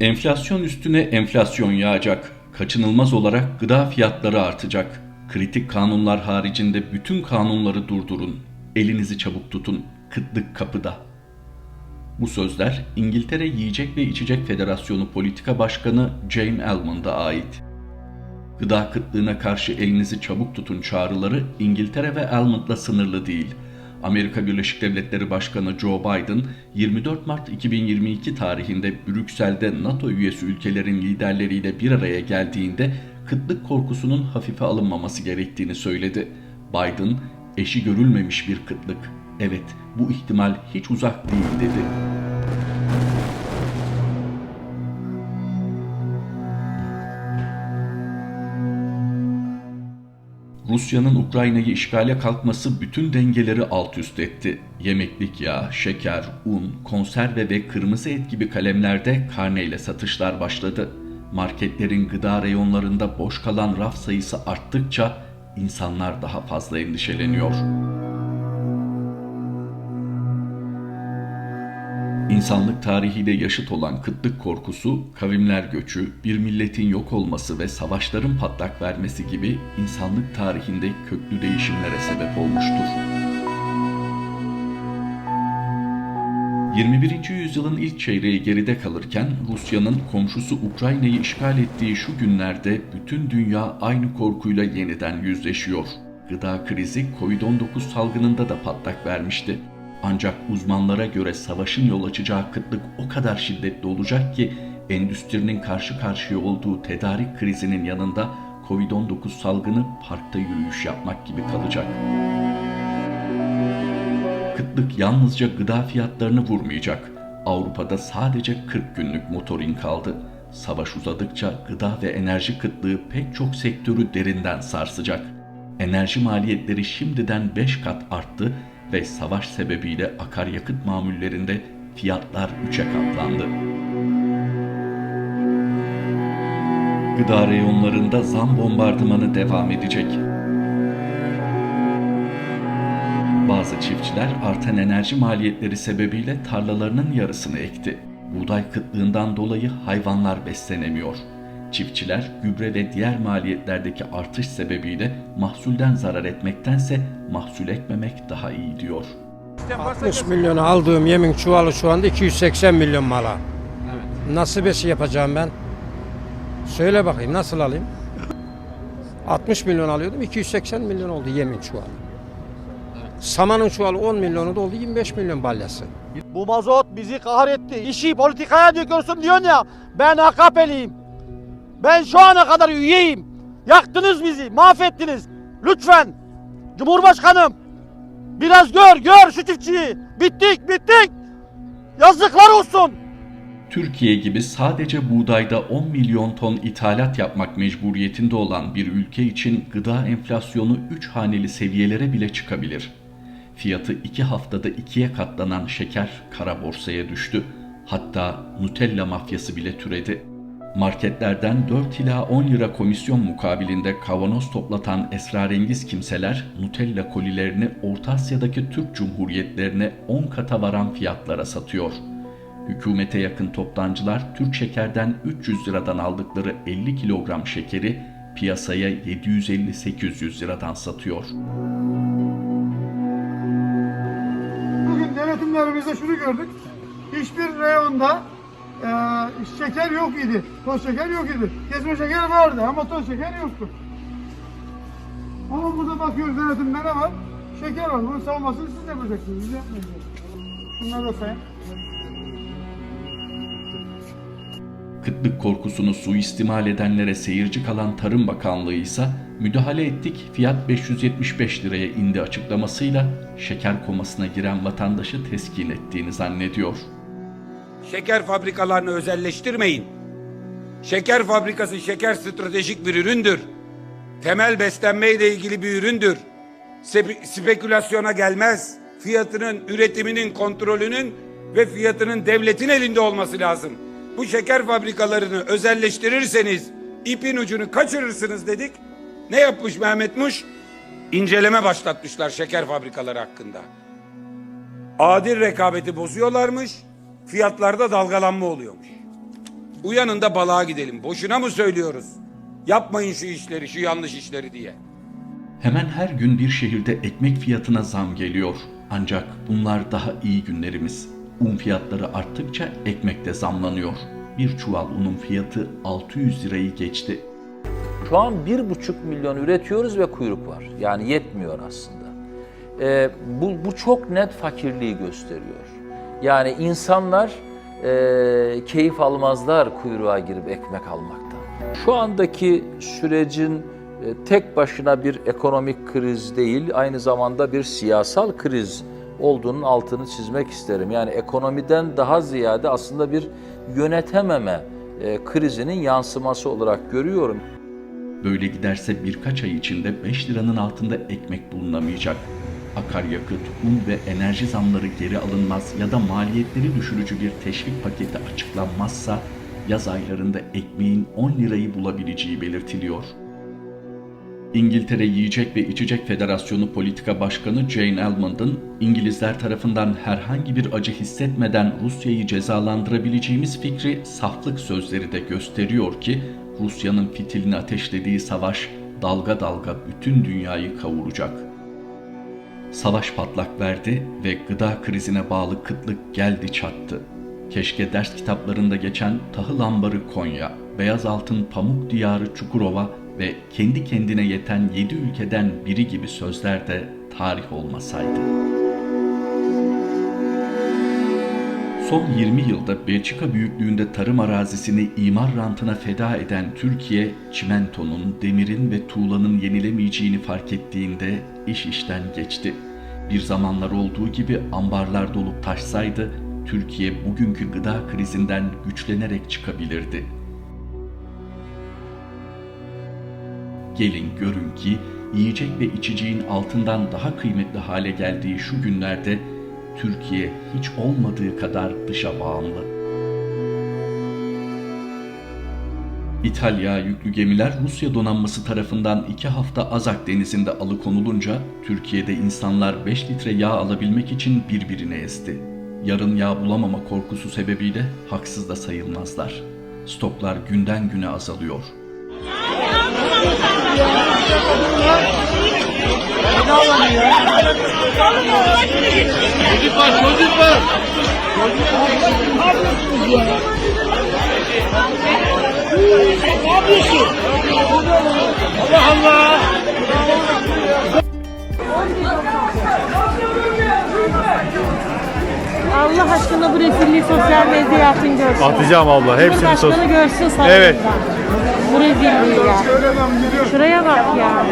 Enflasyon üstüne enflasyon yağacak. Kaçınılmaz olarak gıda fiyatları artacak. Kritik kanunlar haricinde bütün kanunları durdurun. Elinizi çabuk tutun. Kıtlık kapıda. Bu sözler İngiltere Yiyecek ve İçecek Federasyonu Politika Başkanı Jane Almond'a ait. Gıda kıtlığına karşı elinizi çabuk tutun çağrıları İngiltere ve Almond'la sınırlı değil. Amerika Birleşik Devletleri Başkanı Joe Biden 24 Mart 2022 tarihinde Brüksel'de NATO üyesi ülkelerin liderleriyle bir araya geldiğinde kıtlık korkusunun hafife alınmaması gerektiğini söyledi. Biden, eşi görülmemiş bir kıtlık. Evet, bu ihtimal hiç uzak değil dedi. Rusya'nın Ukrayna'yı işgale kalkması bütün dengeleri alt üst etti. Yemeklik yağ, şeker, un, konserve ve kırmızı et gibi kalemlerde karneyle satışlar başladı. Marketlerin gıda reyonlarında boş kalan raf sayısı arttıkça insanlar daha fazla endişeleniyor. İnsanlık tarihiyle yaşıt olan kıtlık korkusu, kavimler göçü, bir milletin yok olması ve savaşların patlak vermesi gibi insanlık tarihinde köklü değişimlere sebep olmuştur. 21. yüzyılın ilk çeyreği geride kalırken Rusya'nın komşusu Ukrayna'yı işgal ettiği şu günlerde bütün dünya aynı korkuyla yeniden yüzleşiyor. Gıda krizi Covid-19 salgınında da patlak vermişti. Ancak uzmanlara göre savaşın yol açacağı kıtlık o kadar şiddetli olacak ki endüstrinin karşı karşıya olduğu tedarik krizinin yanında Covid-19 salgını parkta yürüyüş yapmak gibi kalacak. Kıtlık yalnızca gıda fiyatlarını vurmayacak. Avrupa'da sadece 40 günlük motorin kaldı. Savaş uzadıkça gıda ve enerji kıtlığı pek çok sektörü derinden sarsacak. Enerji maliyetleri şimdiden 5 kat arttı ve savaş sebebiyle akaryakıt mamullerinde fiyatlar 3'e katlandı. Gıda reyonlarında zam bombardımanı devam edecek. Bazı çiftçiler artan enerji maliyetleri sebebiyle tarlalarının yarısını ekti. Buğday kıtlığından dolayı hayvanlar beslenemiyor. Çiftçiler gübre ve diğer maliyetlerdeki artış sebebiyle mahsulden zarar etmektense mahsul ekmemek daha iyi diyor. 60 milyona aldığım yemin çuvalı şu anda 280 milyon mala. Nasıl besi yapacağım ben? Söyle bakayım nasıl alayım? 60 milyon alıyordum 280 milyon oldu yemin çuvalı. Samanın çuvalı 10 milyonu da oldu 25 milyon balyası. Bu mazot bizi kahretti. İşi politikaya döküyorsun diyorsun ya. Ben AKP'liyim. Ben şu ana kadar üyeyim. Yaktınız bizi, mahvettiniz. Lütfen Cumhurbaşkanım biraz gör, gör şu çiftçiyi. Bittik, bittik. Yazıklar olsun. Türkiye gibi sadece buğdayda 10 milyon ton ithalat yapmak mecburiyetinde olan bir ülke için gıda enflasyonu 3 haneli seviyelere bile çıkabilir. Fiyatı 2 haftada ikiye katlanan şeker kara borsaya düştü. Hatta Nutella mafyası bile türedi. Marketlerden 4 ila 10 lira komisyon mukabilinde kavanoz toplatan esrarengiz kimseler Nutella kolilerini Orta Asya'daki Türk Cumhuriyetlerine 10 kata varan fiyatlara satıyor. Hükümete yakın toptancılar Türk şekerden 300 liradan aldıkları 50 kilogram şekeri piyasaya 750-800 liradan satıyor. Bugün denetimlerimizde şunu gördük. Hiçbir reyonda e, şeker yok idi. Toz şeker yok idi. Kesme şeker vardı ama toz şeker yoktu. Ama burada bakıyoruz denetimde ne var? Şeker var. Bunun savunmasını siz yapacaksınız. Biz yapmayacağız. Şunları da sayın. Kıtlık korkusunu suistimal edenlere seyirci kalan Tarım Bakanlığı ise müdahale ettik fiyat 575 liraya indi açıklamasıyla şeker komasına giren vatandaşı teskin ettiğini zannediyor. Şeker fabrikalarını özelleştirmeyin. Şeker fabrikası şeker stratejik bir üründür. Temel beslenmeyle ilgili bir üründür. Spe- spekülasyona gelmez. Fiyatının, üretiminin, kontrolünün ve fiyatının devletin elinde olması lazım. Bu şeker fabrikalarını özelleştirirseniz ipin ucunu kaçırırsınız dedik. Ne yapmış Mehmet Muş? İnceleme başlatmışlar şeker fabrikaları hakkında. Adil rekabeti bozuyorlarmış. Fiyatlarda dalgalanma oluyormuş. Uyanın da balığa gidelim. Boşuna mı söylüyoruz? Yapmayın şu işleri, şu yanlış işleri diye. Hemen her gün bir şehirde ekmek fiyatına zam geliyor. Ancak bunlar daha iyi günlerimiz. Un fiyatları arttıkça ekmek de zamlanıyor. Bir çuval unun fiyatı 600 lirayı geçti. Şu an 1,5 milyon üretiyoruz ve kuyruk var. Yani yetmiyor aslında. Ee, bu, bu çok net fakirliği gösteriyor. Yani insanlar e, keyif almazlar kuyruğa girip ekmek almaktan. Şu andaki sürecin e, tek başına bir ekonomik kriz değil, aynı zamanda bir siyasal kriz olduğunun altını çizmek isterim. Yani ekonomiden daha ziyade aslında bir yönetememe e, krizinin yansıması olarak görüyorum. Böyle giderse birkaç ay içinde 5 liranın altında ekmek bulunamayacak. Akaryakıt, un ve enerji zamları geri alınmaz ya da maliyetleri düşürücü bir teşvik paketi açıklanmazsa yaz aylarında ekmeğin 10 lirayı bulabileceği belirtiliyor. İngiltere Yiyecek ve İçecek Federasyonu Politika Başkanı Jane Almond'ın İngilizler tarafından herhangi bir acı hissetmeden Rusya'yı cezalandırabileceğimiz fikri saflık sözleri de gösteriyor ki Rusya'nın fitilini ateşlediği savaş dalga dalga bütün dünyayı kavuracak. Savaş patlak verdi ve gıda krizine bağlı kıtlık geldi çattı. Keşke ders kitaplarında geçen tahıl ambarı Konya, beyaz altın pamuk diyarı Çukurova ve kendi kendine yeten yedi ülkeden biri gibi sözler de tarih olmasaydı. Son 20 yılda Belçika büyüklüğünde tarım arazisini imar rantına feda eden Türkiye, çimentonun, demirin ve tuğlanın yenilemeyeceğini fark ettiğinde iş işten geçti. Bir zamanlar olduğu gibi ambarlar dolup taşsaydı, Türkiye bugünkü gıda krizinden güçlenerek çıkabilirdi. Gelin görün ki yiyecek ve içeceğin altından daha kıymetli hale geldiği şu günlerde Türkiye hiç olmadığı kadar dışa bağımlı. İtalya yüklü gemiler Rusya donanması tarafından iki hafta Azak denizinde alıkonulunca Türkiye'de insanlar 5 litre yağ alabilmek için birbirine ezdi. Yarın yağ bulamama korkusu sebebiyle haksız da sayılmazlar. Stoklar günden güne azalıyor. Allah aşkına bu rezilliği sosyal medyaya atın görsün. Atacağım abla. Hepsini sos. Cumhurbaşkanı görsün sana. Evet. Bu rezilliği ya. Şuraya bak ya.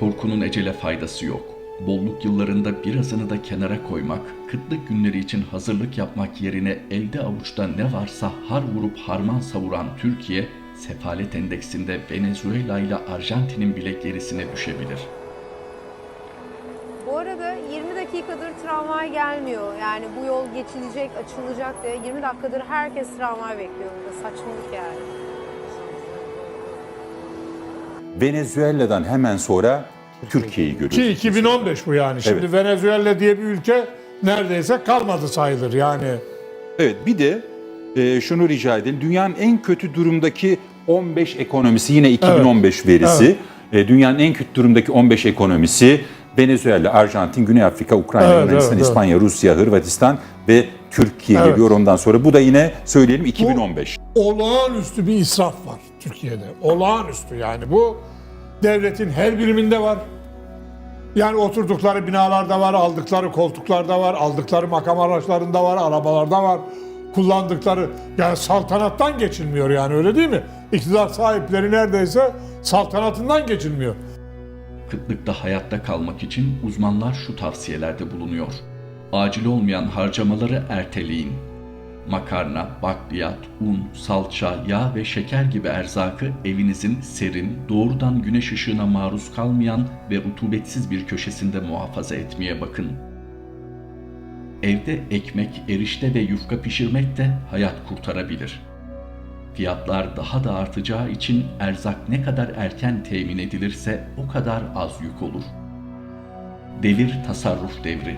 Korkunun ecele faydası yok. Bolluk yıllarında birazını da kenara koymak, kıtlık günleri için hazırlık yapmak yerine elde avuçta ne varsa har vurup harman savuran Türkiye, sefalet endeksinde Venezuela ile Arjantin'in bile gerisine düşebilir. Bu arada 20 dakikadır tramvay gelmiyor. Yani bu yol geçilecek, açılacak diye 20 dakikadır herkes tramvay bekliyor burada. Saçmalık yani. Venezuela'dan hemen sonra Türkiye'yi görüyoruz. Ki 2015 bu yani. Şimdi Evet. Venezuela diye bir ülke neredeyse kalmadı sayılır yani. Evet bir de e, şunu rica edelim. Dünyanın en kötü durumdaki 15 ekonomisi yine 2015 verisi. E, dünyanın en kötü durumdaki 15 ekonomisi Venezuela, Arjantin, Güney Afrika, Ukrayna, Evet, Yunanistan, evet, evet. İspanya, Rusya, Hırvatistan ve Türkiye Evet. geliyor ondan sonra. Bu da yine söyleyelim 2015. Olağanüstü bir israf var Türkiye'de. Olağanüstü yani bu devletin her biriminde var. Yani oturdukları binalarda var, aldıkları koltuklarda var, aldıkları makam araçlarında var, arabalarda var. Kullandıkları yani saltanattan geçilmiyor yani öyle değil mi? İktidar sahipleri neredeyse saltanatından geçilmiyor. Kıtlıkta hayatta kalmak için uzmanlar şu tavsiyelerde bulunuyor. Acil olmayan harcamaları erteleyin. Makarna, bakliyat, un, salça, yağ ve şeker gibi erzakı evinizin serin, doğrudan güneş ışığına maruz kalmayan ve rutubetsiz bir köşesinde muhafaza etmeye bakın. Evde ekmek, erişte ve yufka pişirmek de hayat kurtarabilir. Fiyatlar daha da artacağı için erzak ne kadar erken temin edilirse o kadar az yük olur. Devir tasarruf devri.